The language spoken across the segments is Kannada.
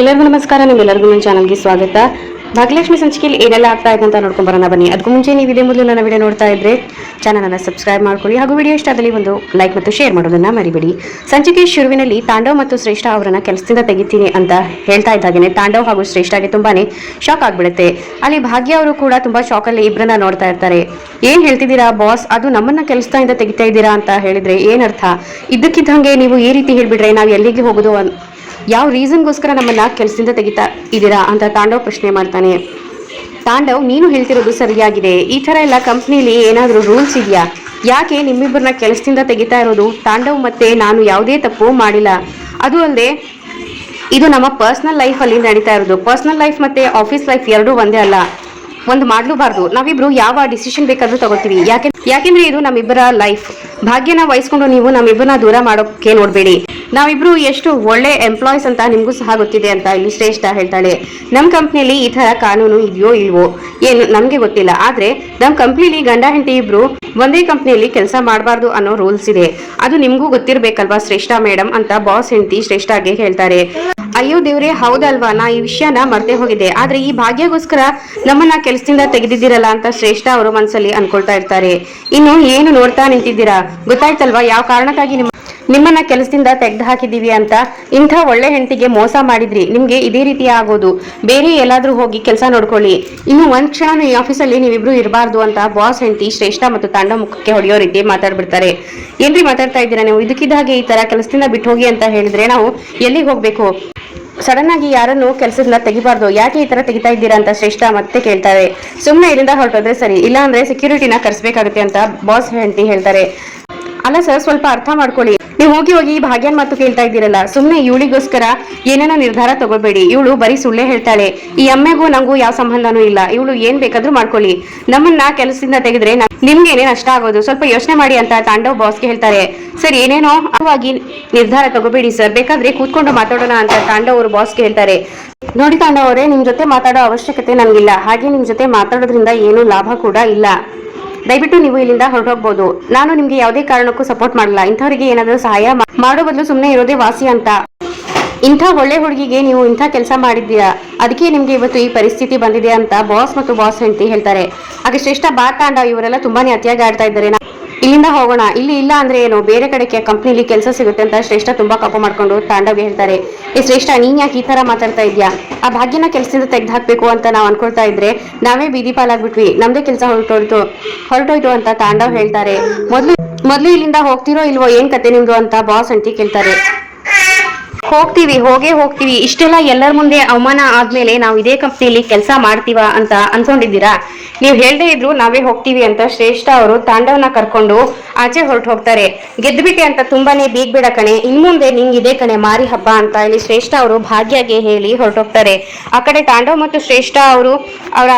ಎಲ್ಲರಿಗೂ ನಮಸ್ಕಾರ, ನಿಮ್ಮೆಲ್ಲರಿಗೂ ನನ್ನ ಚಾನಲ್ಗೆ ಸ್ವಾಗತ. ಭಾಗ್ಯಲಕ್ಷ್ಮಿ ಸಂಚಿಕೆಯಲ್ಲಿ ಏನೆಲ್ಲ ಆಗ್ತಾ ಇದೆ ಅಂತ ನೋಡ್ಕೊಂಡು ಬರೋಣ ಬನ್ನಿ. ಅದಕ್ಕೂ ಮುಂಚೆ ನೀವು ಇದೇ ಮೊದಲು ನನ್ನ ವಿಡಿಯೋ ನೋಡ್ತಾ ಇದ್ರೆ ಚಾನಲನ್ನು ಸಬ್ಸ್ಕ್ರೈಬ್ ಮಾಡ್ಕೊಳ್ಳಿ ಹಾಗೂ ವಿಡಿಯೋ ಇಷ್ಟ ಆದಲ್ಲಿ ಒಂದು ಲೈಕ್ ಮತ್ತು ಶೇರ್ ಮಾಡೋದನ್ನ ಮರಿಬೇಡಿ. ಸಂಚಿಕೆ ಶುರುವಿನಲ್ಲಿ ತಾಂಡವ್ ಮತ್ತು ಶ್ರೇಷ್ಠ ಅವರನ್ನು ಕೆಲಸದಿಂದ ತೆಗಿತೀನಿ ಅಂತ ಹೇಳ್ತಾ ಇದ್ದಾಗೇನೆ ತಾಂಡವ್ ಹಾಗೂ ಶ್ರೇಷ್ಠಗೆ ತುಂಬಾನೇ ಶಾಕ್ ಆಗಿಬಿಡುತ್ತೆ. ಅಲ್ಲಿ ಭಾಗ್ಯ ಅವರು ಕೂಡ ತುಂಬಾ ಶಾಕಲ್ಲಿ ಇಬ್ಬರನ್ನ ನೋಡ್ತಾ ಇರ್ತಾರೆ. ಏನ್ ಹೇಳ್ತಿದ್ದೀರಾ ಬಾಸ್ ಅದು ನಮ್ಮನ್ನ ಕೆಲಸದಿಂದ ತೆಗಿತಾ ಇದ್ದೀರಾ ಅಂತ ಹೇಳಿದ್ರೆ ಏನರ್ಥ? ಇದ್ದಕ್ಕಿದ್ದಂಗೆ ನೀವು ಈ ರೀತಿ ಹೇಳ್ಬಿಟ್ರೆ ನಾವು ಎಲ್ಲಿಗೆ ಹೋಗೋದು ಯಾವ ರೀಸನ್ಗೋಸ್ಕರ ನಮ್ಮನ್ನ ಕೆಲಸದಿಂದ ತೆಗಿತಾ ಇದ್ದೀರಾ ಅಂತ ತಾಂಡವ್ ಪ್ರಶ್ನೆ ಮಾಡ್ತಾನೆ. ತಾಂಡವ್, ನೀನು ಹೇಳ್ತಿರೋದು ಸರಿಯಾಗಿದೆ. ಈ ಥರ ಎಲ್ಲ ಕಂಪ್ನಿಲಿ ಏನಾದರೂ ರೂಲ್ಸ್ ಇದೆಯಾ? ಯಾಕೆ ನಿಮ್ಮಿಬ್ಬರನ್ನ ಕೆಲಸದಿಂದ ತೆಗಿತಾ ಇರೋದು? ತಾಂಡವ್ ಮತ್ತೆ ನಾನು ಯಾವುದೇ ತಪ್ಪು ಮಾಡಿಲ್ಲ. ಅದು ಅಲ್ಲದೆ ಇದು ನಮ್ಮ ಪರ್ಸ್ನಲ್ ಲೈಫಲ್ಲಿ ನಡೀತಾ ಇರೋದು. ಪರ್ಸ್ನಲ್ ಲೈಫ್ ಮತ್ತು ಆಫೀಸ್ ಲೈಫ್ ಎರಡೂ ಒಂದೇ ಅಲ್ಲ. ಒಂದು ಮಾಡಲೂಬಾರ್ದು. ನಾವಿಬ್ಬರು ಯಾವ ಡಿಸಿಷನ್ ಬೇಕಾದರೂ ತಗೋತೀವಿ ಯಾಕೆ ಯಾಕೆಂದರೆ ಇದು ನಮ್ಮಿಬ್ಬರ ಲೈಫ್. ಭಾಗ್ಯನ ವಹಿಸ್ಕೊಂಡು ನೀವು ನಮ್ಮಿಬ್ಬರನ್ನ ದೂರ ಮಾಡೋಕೆ ನೋಡಬೇಡಿ. ನಾವಿಬ್ರು ಎಷ್ಟು ಒಳ್ಳೆ ಎಂಪ್ಲಾಯ್ಸ್ ಅಂತ ನಿಮ್ಗೂ ಸಹ ಗೊತ್ತಿದೆ ಅಂತ ಇಲ್ಲಿ ಶ್ರೇಷ್ಠ ಹೇಳ್ತಾಳೆ. ನಮ್ಮ ಕಂಪ್ನಿಲಿ ಈ ತರ ಕಾನೂನು ಇದೆಯೋ ಇಲ್ವೋ? ಏನು, ನಮಗೆ ಗೊತ್ತಿಲ್ಲ. ಆದ್ರೆ ನಮ್ಮ ಕಂಪ್ನಿಲಿ ಗಂಡ ಹೆಂಡತಿ ಇಬ್ರು ಒಂದೇ ಕಂಪ್ನಿಯಲ್ಲಿ ಕೆಲಸ ಮಾಡಬಾರ್ದು ಅನ್ನೋ ರೂಲ್ಸ್ ಇದೆ. ಅದು ನಿಮ್ಗೂ ಗೊತ್ತಿರ್ಬೇಕಲ್ವಾ ಶ್ರೇಷ್ಠ ಮೇಡಮ್ ಅಂತ ಬಾಸ್ ಹೆಂಡತಿ ಶ್ರೇಷ್ಠಾಗೆ ಹೇಳ್ತಾರೆ. ಅಯ್ಯೋ ದೇವ್ರೆ, ಹೌದಲ್ವಾ? ನಾ ಈ ವಿಷಯನ ಮರ್ತೆ ಹೋಗಿದೆ ಆದ್ರೆ ಈ ಭಾಗ್ಯಗೋಸ್ಕರ ನಮ್ಮನ್ನ ಕೆಲಸದಿಂದ ತೆಗೆದಿದ್ದೀರಲ್ಲ ಅಂತ ಶ್ರೇಷ್ಠ ಅವರು ಮನಸ್ಸಲ್ಲಿ ಅನ್ಕೊಳ್ತಾ ಇರ್ತಾರೆ. ಇನ್ನು ಏನು ನೋಡ್ತಾ ನಿಂತಿದ್ದೀರಾ? ಗೊತ್ತಾಯ್ತಲ್ವಾ? ಯಾವ ಕಾರಣಕ್ಕಾಗಿ ನಿಮ್ಮ ನಿಮ್ಮನ್ನ ಕೆಲಸದಿಂದ ತೆಗೆದು ಹಾಕಿದೀವಿ ಅಂತ? ಇಂಥ ಒಳ್ಳೆ ಹೆಂಡತಿಗೆ ಮೋಸ ಮಾಡಿದ್ರಿ. ನಿಮ್ಗೆ ಇದೇ ರೀತಿ ಆಗೋದು. ಬೇರೆ ಎಲ್ಲಾದ್ರೂ ಹೋಗಿ ಕೆಲಸ ನೋಡ್ಕೊಳ್ಳಿ. ಇನ್ನು ಒಂದ್ ಕ್ಷಣ ಈ ಆಫೀಸಲ್ಲಿ ನೀವಿಬ್ರು ಇರಬಾರ್ದು ಅಂತ ಬಾಸ್, ಹೆಂಡತಿ, ಶ್ರೇಷ್ಠ ಮತ್ತು ತಾಂಡ ಮುಖಕ್ಕೆ ಹೊಡೆಯೋ ರೀತಿ ಮಾತಾಡ್ಬಿಡ್ತಾರೆ. ಏನ್ರಿ ಮಾತಾಡ್ತಾ ಇದ್ದೀರಾ ನೀವು? ಇದಕ್ಕಿದ್ದಾಗೆ ಈ ತರ ಕೆಲಸದಿಂದ ಬಿಟ್ಟು ಹೋಗಿ ಅಂತ ಹೇಳಿದ್ರೆ ನಾವು ಎಲ್ಲಿಗೆ ಹೋಗ್ಬೇಕು? ಸಡನ್ ಆಗಿ ಯಾರನ್ನು ಕೆಲಸದಿಂದ ತೆಗಿಬಾರ್ದು, ಯಾಕೆ ಈ ತರ ತೆಗಿತಾ ಇದ್ದೀರಾ ಅಂತ ಶ್ರೇಷ್ಠ ಮತ್ತೆ ಕೇಳ್ತಾರೆ. ಸುಮ್ಮನೆ ಇಲ್ಲಿಂದ ಹೊರಟೋದ್ರೆ ಸರಿ ಇಲ್ಲ ಅಂದ್ರೆ ಸೆಕ್ಯೂರಿಟಿನ ಕರೆಸ್ಬೇಕಾಗುತ್ತೆ ಅಂತ ಬಾಸ್ ಹೆಂಡತಿ ಹೇಳ್ತಾರೆ. ಅಲ್ಲ ಸರ್ ಸ್ವಲ್ಪ ಅರ್ಥ ಮಾಡ್ಕೊಳ್ಳಿ. ನೀವು ಹೋಗಿ ಹೋಗಿ ಈ ಭಾಗ್ಯನ್ ಮಾತು ಕೇಳ್ತಾ ಇದ್ದೀರಲ್ಲ ಸುಮ್ಮನೆ ಇವಳಿಗೋಸ್ಕರ ಏನೇನೋ ನಿರ್ಧಾರ ತಗೋಬೇಡಿ ಇವಳು ಬರೀ ಸುಳ್ಳೆ ಹೇಳ್ತಾಳೆ. ಈ ಅಮ್ಮೆಗೂ ನಂಗೂ ಯಾವ ಸಂಬಂಧನೂ ಇಲ್ಲ. ಇವಳು ಏನ್ ಬೇಕಾದ್ರೂ ಮಾಡ್ಕೊಳ್ಳಿ. ನಮ್ಮನ್ನ ಕೆಲಸದಿಂದ ತೆಗೆದ್ರೆ ನಿಮ್ಗೇನೇ ನಷ್ಟ ಆಗೋದು? ಸ್ವಲ್ಪ ಯೋಚನೆ ಮಾಡಿ ಅಂತ ತಾಂಡವ್ ಬಾಸ್ಗೆ ಹೇಳ್ತಾರೆ. ಸರ್, ಏನೇನೋ ಅವಾಗಿ ನಿರ್ಧಾರ ತಗೋಬೇಡಿ ಸರ್ ಬೇಕಾದ್ರೆ ಕೂತ್ಕೊಂಡು ಮಾತಾಡೋಣ ಅಂತ ತಾಂಡವ್ ಅವರು ಬಾಸ್ಗೆ ಹೇಳ್ತಾರೆ. ನೋಡಿ ತಾಂಡವ್ ಅವರೇ, ನಿಮ್ ಜೊತೆ ಮಾತಾಡೋ ಅವಶ್ಯಕತೆ ನನ್ಗಿಲ್ಲ. ಹಾಗೆ ನಿಮ್ ಜೊತೆ ಮಾತಾಡೋದ್ರಿಂದ ಏನು ಲಾಭ ಕೂಡ ಇಲ್ಲ. ದಯವಿಟ್ಟು ನೀವು ಇಲ್ಲಿಂದ ಹೊರಟೋಗ್ಬೋದು. ನಾನು ನಿಮ್ಗೆ ಯಾವುದೇ ಕಾರಣಕ್ಕೂ ಸಪೋರ್ಟ್ ಮಾಡಲ್ಲ. ಇಂಥವರಿಗೆ ಏನಾದರೂ ಸಹಾಯ ಮಾಡೋ ಬದಲು ಸುಮ್ಮನೆ ಇರೋದೇ ವಾಸಿ ಅಂತ. ಇಂಥ ಒಳ್ಳೆ ಹುಡುಗಿಗೆ ನೀವು ಇಂಥ ಕೆಲಸ ಮಾಡಿದ್ದೀರಾ? ಅದಕ್ಕೆ ನಿಮಗೆ ಇವತ್ತು ಈ ಪರಿಸ್ಥಿತಿ ಬಂದಿದೆ ಅಂತ ಬಾಸ್ ಮತ್ತು ಬಾಸ್ ಹೆಂಡತಿ ಹೇಳ್ತಾರೆ. ಹಾಗೆ ಶ್ರೇಷ್ಠ ಬಾ ತಾಂಡ ಇವರೆಲ್ಲ ತುಂಬಾನೇ ಅತಿಯಾಗಿ ಆಡ್ತಾ ಇದ್ದಾರೆ. ಇಲ್ಲಿಂದ ಹೋಗೋಣ. ಇಲ್ಲಿ ಇಲ್ಲ ಅಂದ್ರೆ ಏನು? ಬೇರೆ ಕಡೆಗೆ ಕಂಪ್ನಿಲಿ ಕೆಲಸ ಸಿಗುತ್ತೆ ಅಂತ ಶ್ರೇಷ್ಠ ತುಂಬಾ ಕಪ್ಪು ಮಾಡ್ಕೊಂಡು ತಾಂಡವ್ಗೆ ಹೇಳ್ತಾರೆ. ಈ ಶ್ರೇಷ್ಠ, ನೀನ್ ಯಾಕೆ ಈ ತರ ಮಾತಾಡ್ತಾ ಇದ್ಯಾ? ಆ ಭಾಗ್ಯನ ಕೆಲಸದಿಂದ ತೆಗೆದು ಹಾಕ್ಬೇಕು ಅಂತ ನಾವು ಅನ್ಕೊಳ್ತಾ ಇದ್ರೆ ನಾವೇ ಬೀದಿ ಪಾಲಾಗ್ಬಿಟ್ವಿ. ನಮ್ದೇ ಕೆಲಸ ಹೊರಟೋಯ್ತು. ಹೊರಟೋಯ್ತು ಅಂತ ತಾಂಡವ್ ಹೇಳ್ತಾರೆ. ಮೊದ್ಲು ಮೊದ್ಲು ಇಲ್ಲಿಂದ ಹೋಗ್ತಿರೋ ಇಲ್ವೋ ಏನ್ ಕತೆ ನಿಮ್ದು ಅಂತ ಬಾಸ್ ಅಂಟಿ ಕೇಳ್ತಾರೆ. ಹೋಗ್ತೀವಿ, ಹೋಗೇ ಹೋಗ್ತೀವಿ. ಇಷ್ಟೆಲ್ಲ ಎಲ್ಲರ ಮುಂದೆ ಅವಮಾನ ಆದ್ಮೇಲೆ ನಾವು ಇದೇ ಕಂಪ್ನಿಲಿ ಕೆಲಸ ಮಾಡ್ತೀವ ಅಂತ ಅನ್ಕೊಂಡಿದ್ದೀರಾ ನೀವು ಹೇಳದೇ ಇದ್ರು ನಾವೇ ಹೋಗ್ತೀವಿ ಅಂತ ಶ್ರೇಷ್ಠ ಅವರು ತಾಂಡವನ ಕರ್ಕೊಂಡು ಆಚೆ ಹೊರಟು ಹೋಗ್ತಾರೆ. ಗೆದ್ಬಿಟ್ಟೆ ಅಂತ ತುಂಬಾನೇ ಬೀಗ್ಬೇಡ ಕಣೆ. ಇನ್ ಮುಂದೆ ನಿಂಗೆ ಇದೇ ಕಣೆ ಮಾರಿ ಹಬ್ಬ ಅಂತ ಇಲ್ಲಿ ಶ್ರೇಷ್ಠ ಅವರು ಭಾಗ್ಯಗೆ ಹೇಳಿ ಹೊರಟೋಗ್ತಾರೆ ಆ ಕಡೆ ತಾಂಡವ್ ಮತ್ತು ಶ್ರೇಷ್ಠ ಅವರು ಅವರ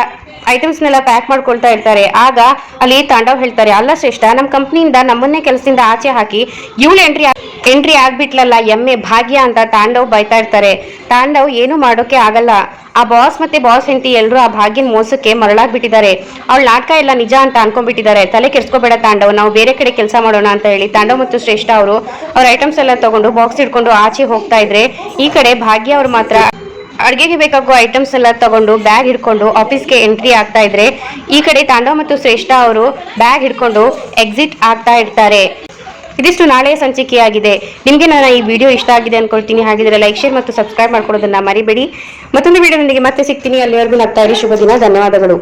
ಐಟಮ್ಸ್ನೆಲ್ಲ ಪ್ಯಾಕ್ ಮಾಡ್ಕೊಳ್ತಾ ಇರ್ತಾರೆ. ಆಗ ಅಲ್ಲಿ ತಾಂಡವ್ ಹೇಳ್ತಾರೆ, ಅಲ್ಲ ಶ್ರೇಷ್ಠ ನಮ್ಮ ಕಂಪ್ನಿಯಿಂದ ನಮ್ಮನ್ನೇ ಕೆಲಸದಿಂದ ಆಚೆ ಹಾಕಿ ಇವಳು ಎಂಟ್ರಿ ಎಂಟ್ರಿ ಆಗ್ಬಿಟ್ಲಲ್ಲ, ಎಮ್ಮೆ ಭಾಗ್ಯ ಅಂತ ತಾಂಡವ್ ಬೈತಾ ಇರ್ತಾರೆ. ತಾಂಡವ್ ಏನು ಮಾಡೋಕೆ ಆಗಲ್ಲ. ಆ ಬಾಸ್ ಮತ್ತೆ ಬಾಸ್ ಹೆಂಡತಿ ಎಲ್ಲರೂ ಆ ಭಾಗ್ಯನ ಮೋಸಕ್ಕೆ ಮರಳಾಗ್ಬಿಟ್ಟಿದ್ದಾರೆ. ಅವಳ ನಾಟಕ ಎಲ್ಲ ನಿಜ ಅಂತ ಅನ್ಕೊಂಡ್ಬಿಟ್ಟಿದ್ದಾರೆ. ತಲೆ ಕೆಡ್ಸ್ಕೋಬೇಡ ತಾಂಡವ್, ನಾವು ಬೇರೆ ಕಡೆ ಕೆಲಸ ಮಾಡೋಣ ಅಂತ ಹೇಳಿ ತಾಂಡವ್ ಮತ್ತು ಶ್ರೇಷ್ಠ ಅವರು ಅವ್ರ ಐಟಮ್ಸ್ ಎಲ್ಲ ತಗೊಂಡು ಬಾಕ್ಸ್ ಇಟ್ಕೊಂಡು ಆಚೆ ಹೋಗ್ತಾ ಇದ್ರೆ ಈ ಕಡೆ ಭಾಗ್ಯ ಅವ್ರು ಮಾತ್ರ ಅಡುಗೆಗೆ ಬೇಕಾಗುವ ಐಟಮ್ಸ್ ಎಲ್ಲ ತಗೊಂಡು ಬ್ಯಾಗ್ ಹಿಡ್ಕೊಂಡು ಆಫೀಸ್ಗೆ ಎಂಟ್ರಿ ಆಗ್ತಾ ಇದ್ರೆ ಈ ಕಡೆ ತಾಂಡವ್ ಮತ್ತು ಶ್ರೇಷ್ಠ ಅವರು ಬ್ಯಾಗ್ ಹಿಡ್ಕೊಂಡು ಎಕ್ಸಿಟ್ ಆಗ್ತಾ ಇರ್ತಾರೆ. ಇದಿಷ್ಟು ನಾಳೆಯ ಸಂಚಿಕೆಯಾಗಿದೆ. ನಿಮಗೆ ನಾನು ಈ ವಿಡಿಯೋ ಇಷ್ಟ ಆಗಿದೆ ಅನ್ಕೊಳ್ತೀನಿ. ಹಾಗಿದ್ರೆ ಲೈಕ್ ಶೇರ್ ಮತ್ತು ಸಬ್ಸ್ಕ್ರೈಬ್ ಮಾಡ್ಕೊಳ್ಳೋದನ್ನ ಮರಿಬೇಡಿ. ಮತ್ತೊಂದು ವಿಡಿಯೋದೊಂದಿಗೆ ಮತ್ತೆ ಸಿಗ್ತೀನಿ. ಅಲ್ಲಿವರೆಗೂ ನಗ್ತಾ ಇರಿ. ಶುಭ ದಿನ. ಧನ್ಯವಾದಗಳು.